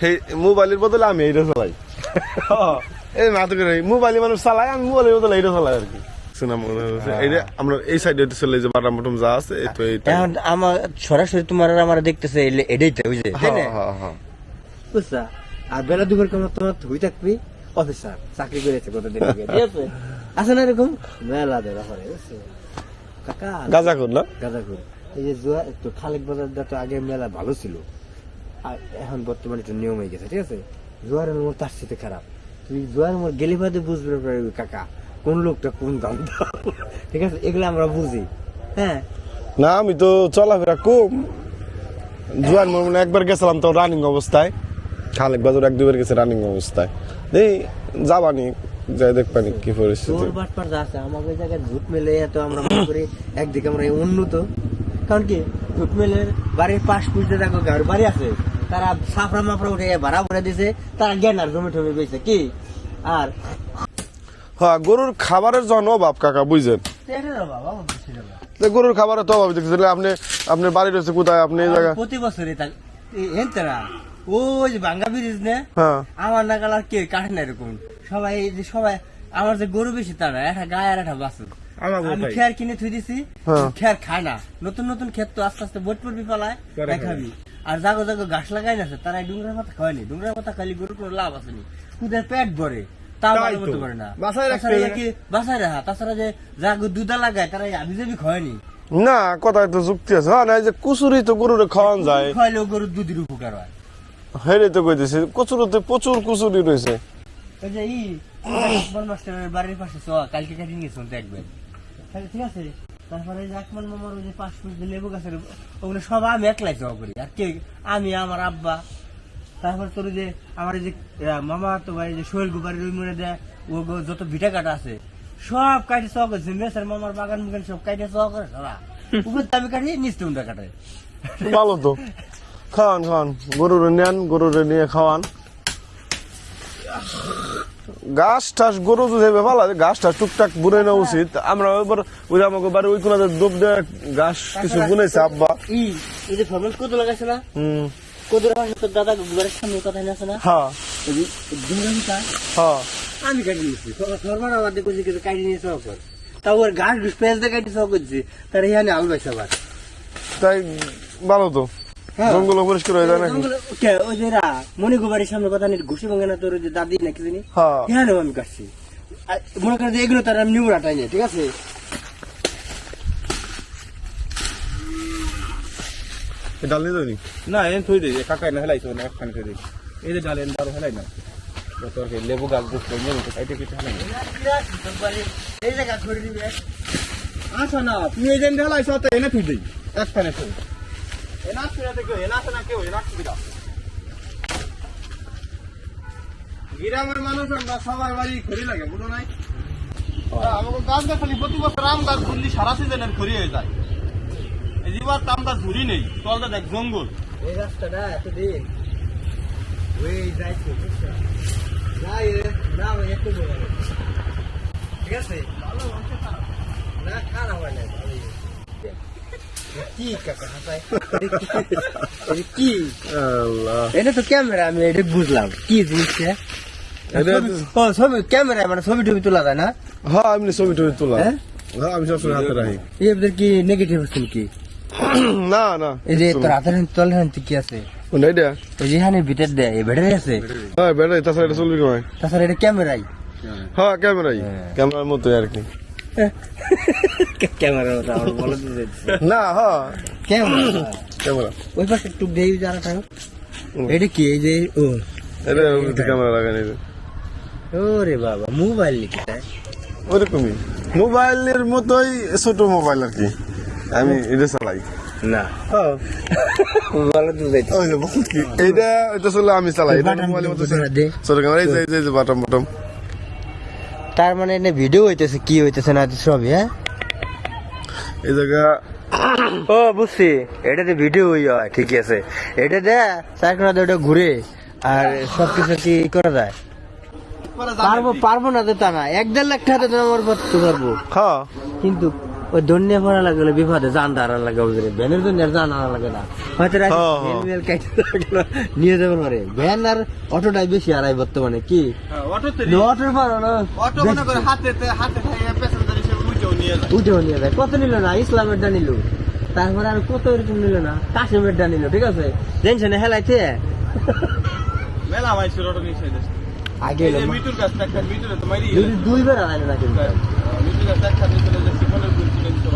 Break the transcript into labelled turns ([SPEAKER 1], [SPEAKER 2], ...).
[SPEAKER 1] সেই মোবাইলের বদলে আমি এইটা চালাই। এই করে মোবাইলে মানুষ চালায় আমি মোবাইলের বদলে এইটা চালাই আর কি। আমরা এই সাইডে চলে যে বাটাম বাটাম যা আছে তো
[SPEAKER 2] এখন আমার সরাসরি তোমার আর আমার দেখতেছে এটাই তো বুঝলে তাই না?
[SPEAKER 1] হ্যাঁ হ্যাঁ হ্যাঁ।
[SPEAKER 2] বুঝছা আর বেলা দুপুর কেমন তোমার তুই থাকবি? অফিসার চাকরি করেছে কতদিন আগে? ঠিক আছে। আছে না এরকম? মেলা ধরা কাকা।
[SPEAKER 1] গাজা
[SPEAKER 2] এই যে জুয়া একটু খালেক বাজারটা তো আগে মেলা ভালো ছিল। আর এখন বর্তমানে একটু নিয়ম হয়ে গেছে ঠিক আছে? জোয়ারের মোড় তার সাথে খারাপ। তুই জোয়ারের মোড় গেলে বাদে বুঝবে পারবি কাকা কোন লোকটা কোন দাম ঠিক আছে? এগুলো আমরা বুঝি। হ্যাঁ?
[SPEAKER 1] না আমি তো চলাফেরা কম। জুয়ান মনে একবার গেছিলাম তো রানিং অবস্থায়। খালেক বাজার এক দুবার গেছে রানিং অবস্থায়। দেই যাবানি যাই দেখবানি কি পরিস্থিতি।
[SPEAKER 2] তোর বাটপার যা আছে ওই জায়গায় ঝুট মেলে তো আমরা মনে করি একদিকে আমরা উন্নত। কারণ কি? ঝুট মেলের বাড়ির পাশ পুষতে দেখো ঘর বাড়ি আছে। তারা সাফরা মাফরা উঠে ভাড়া করে দিছে তারা জ্ঞান আর জমি টমি পেয়েছে কি? আর
[SPEAKER 1] হ্যাঁ গরুর খাবারের জন্য অভাব কাকা বুঝছেন? গরুর খাবারের তো অভাব দেখছি তাহলে আপনি বাড়ি রয়েছে কোথায় আপনি এই জায়গা
[SPEAKER 2] প্রতি বছরই তা এনতেরা ওই ভাঙ্গা ব্রিজ নে
[SPEAKER 1] হ্যাঁ
[SPEAKER 2] আমার নাগাল আর কে কাটে না এরকম। সবাই যে সবাই আমার যে গরু বেশি তারা একটা গায়ে আর একটা বাছুর।
[SPEAKER 1] আমার
[SPEAKER 2] আমি। খেয়ার কিনে থুই দিছি
[SPEAKER 1] হ্যাঁ।
[SPEAKER 2] খেয়ার খায় না। নতুন নতুন ক্ষেত তো আস্তে আস্তে বট পড়বি পালায় খাবি আর জাগো জাগো ঘাস লাগাই না তারা ডুংরার পাতা খাওয়ানি ডুংরার পাতা খালি গরুর কোনো লাভ আসেনি কুদের পেট ভরে তাও
[SPEAKER 1] তাই
[SPEAKER 2] ভালো
[SPEAKER 1] তো।
[SPEAKER 2] করতে পারে না।
[SPEAKER 1] বাসায়।
[SPEAKER 2] কি বাসায় রাখা। তাছাড়া যে জাগো দুধা লাগায় তারা আবি যাবি খাওয়ানি
[SPEAKER 1] না। কথায় তো যুক্তি আছে। হ্যাঁ না যে কুচুরি তো গরুরে খাওয়ান যায়।
[SPEAKER 2] খাওয়াইলেও গরুর দুধের উপকার হয়।
[SPEAKER 1] হেরে তো কইতেছে কচুরিতে প্রচুর কুচুরি রয়েছে।
[SPEAKER 2] ওই যে ই বাড়ির পাশে কালকে কাটিং গেছিলাম দেখবেন ঠিক আছে? তারপরে আকবর মামার ওই যে পাঁচ ফুট লেবু গাছের ওগুলো সব আমি একলাই জবা করি। আর কে আমি আমার আব্বা। তারপর তোর যে আমার এই যে মামা তো ভাই যে সোহেল গুবারের ওই মনে দেয় ও যত ভিটা কাটা আছে সব কাটে চ করছে মেসের মামার বাগান মুগান সব কাটে চ করে সারা উপর দামি কাটি নিচতে উন্ডা কাটে।
[SPEAKER 1] ভালো তো। খাওয়ান খাওয়ান। গরুরে নেন গরুরে নিয়ে খাওয়ান। ঘাস টাস গরু যদি ভালো ঘাস টাস টুকটাক বুনে নেওয়া উচিত। আমরা এবার ওই আমাকে বাড়ি ওই কোনাতে ডুব দিয়ে ঘাস কিছু বুনেছে আব্বা।
[SPEAKER 2] ই এই যে ফরমেল কত লাগাইছে না?
[SPEAKER 1] হুম।
[SPEAKER 2] তোর দাদা সামনে কথা আছে না?
[SPEAKER 1] হ্যাঁ।
[SPEAKER 2] ওই
[SPEAKER 1] হ্যাঁ।
[SPEAKER 2] আমি কাটি নিয়েছি কিছু গাছ পেঁয়াজ দিয়ে কাটি সব করছি তার এখানে আবার
[SPEAKER 1] তাই ভালো তো।
[SPEAKER 2] হ্যাঁ।
[SPEAKER 1] জঙ্গল পরিষ্কার হয়ে যায় নাকি?
[SPEAKER 2] কে, ওই যে রা মনি সামনে কথা নেই ঘুষি ভাঙে না তোর যে দাদি নাকি জানি?
[SPEAKER 1] হ্যাঁ।
[SPEAKER 2] এখানেও আমি কাটছি মনে করেন এগুলো তার আমি নিমুড়া টাইনে ঠিক আছে?
[SPEAKER 1] ডাল নিয়ে
[SPEAKER 3] না এন থই দে কাকাই না হেলাইছো না একখানে থই দে। এই যে হেলাই না। তোর কে লেবু গাছ নেব তো কাইতে কিছু হেলাই না।
[SPEAKER 2] এই জায়গা ঘুরে দিবে
[SPEAKER 3] আচ্ছা না তুই এই যেন হেলাইছো তো এনে থই দেই একখানে থই। এনা তুই দেখো এনা আছে না কেউ এনা সুবিধা গ্রামের মানুষ আমরা সবার বাড়ি খড়ি লাগে বুঝো নাই আমাকে গাছ গাছ খালি প্রতি বছর আম গাছ ঘুরলি সারা সিজনের খড়ি হয়ে যায় এই যেবার আম গাছ ঝুরি নেই তলটা দেখ জঙ্গল
[SPEAKER 2] এই রাস্তাটা এতদিন ওই যাইছে যাই রে না একটু ঠিক আছে ভালো না খারাপ হয় না। কি এটা তো ক্যামেরা আমি এটা বুঝলাম কি জিনিসটা ছবি ক্যামেরা মানে ছবি টবি তোলা যায় না
[SPEAKER 1] হ্যাঁ আমি ছবি টবি তোলা
[SPEAKER 2] হ্যাঁ?
[SPEAKER 1] আমি সবসময় হাতে রাখি
[SPEAKER 2] এদের কি নেগেটিভ হচ্ছে কি
[SPEAKER 1] না না
[SPEAKER 2] এই যে তোর হাতের হাতে কি আছে
[SPEAKER 1] কোনটা এটা
[SPEAKER 2] ওই ভিতর দেয় এই ব্যাটারি আছে
[SPEAKER 1] হ্যাঁ ব্যাটারি তাছাড়া এটা চলবি
[SPEAKER 2] তাছাড়া এটা ক্যামেরাই
[SPEAKER 1] হ্যাঁ ক্যামেরাই। ক্যামেরার মতোই আর কি
[SPEAKER 2] ক্যামেরা বলে
[SPEAKER 1] না
[SPEAKER 2] ক্যামেরা।
[SPEAKER 1] ক্যামেরা।
[SPEAKER 2] ওই পাশে একটু দেই যারা থাকো এটা কি? এই যে ও।
[SPEAKER 1] এটা ক্যামেরা লাগানি
[SPEAKER 2] ওরে বাবা মোবাইল
[SPEAKER 1] ওরকমই। মোবাইলের মতোই ছোট মোবাইল আর কি। আমি এটা চালাই।
[SPEAKER 2] না।
[SPEAKER 1] এইটা এটা চলে আমি চালাই। এটা মোবাইলের মতো। ছোট ক্যামেরা এই যে- এই যে- এই যে বাটম বাটম
[SPEAKER 2] তার মানে এনে ভিডিও হইতেছে কি হইতেছে না সবই হ্যাঁ?
[SPEAKER 1] এই জায়গা
[SPEAKER 2] ও বুঝছি। এটাতে ভিডিও হই হয় ঠিকই আছে। এটা দে চার কোনা ওটা ঘুরে আর সবকিছু কি করা যায়? পারব পারব না তো তা না। এক দেড় লাখ টাকা তো আমার করতে পারব।
[SPEAKER 1] হ্যাঁ
[SPEAKER 2] কিন্তু ওই দন্যা লাগলে বিপদে জান দাঁড়া লাগে ভ্যানের জন্য আর জান আনা লাগে না। হয়তো
[SPEAKER 1] হ্যাঁ, হ্যাঁ।
[SPEAKER 2] নিয়ে যাবে পারে ভ্যান আর অটোটাই বেশি আড়াই বর্তমানে কি?
[SPEAKER 3] হ্যাঁ,
[SPEAKER 2] অটোর পারো না।
[SPEAKER 3] অটো মনে করে হাতে হাতে খাইয়ে প্যাসেঞ্জার হিসেবে উঠেও নিয়ে যায়।
[SPEAKER 2] উঠেও নিয়ে যায়। কত নিল না? ইসলামের ডা নিল। তারপরে আর কত এরকম নিল না? কাশ্মীর ডা নিল ঠিক আছে? টেনশনে হেলাইতে
[SPEAKER 3] মেলা অটো নিয়ে
[SPEAKER 2] আগে
[SPEAKER 3] যে মিটুর কাছ থেকে মিটুরে তো মারি
[SPEAKER 2] দুই দুইবার আড়াইলো না কিন্তু
[SPEAKER 3] মিটুর কাছ থেকে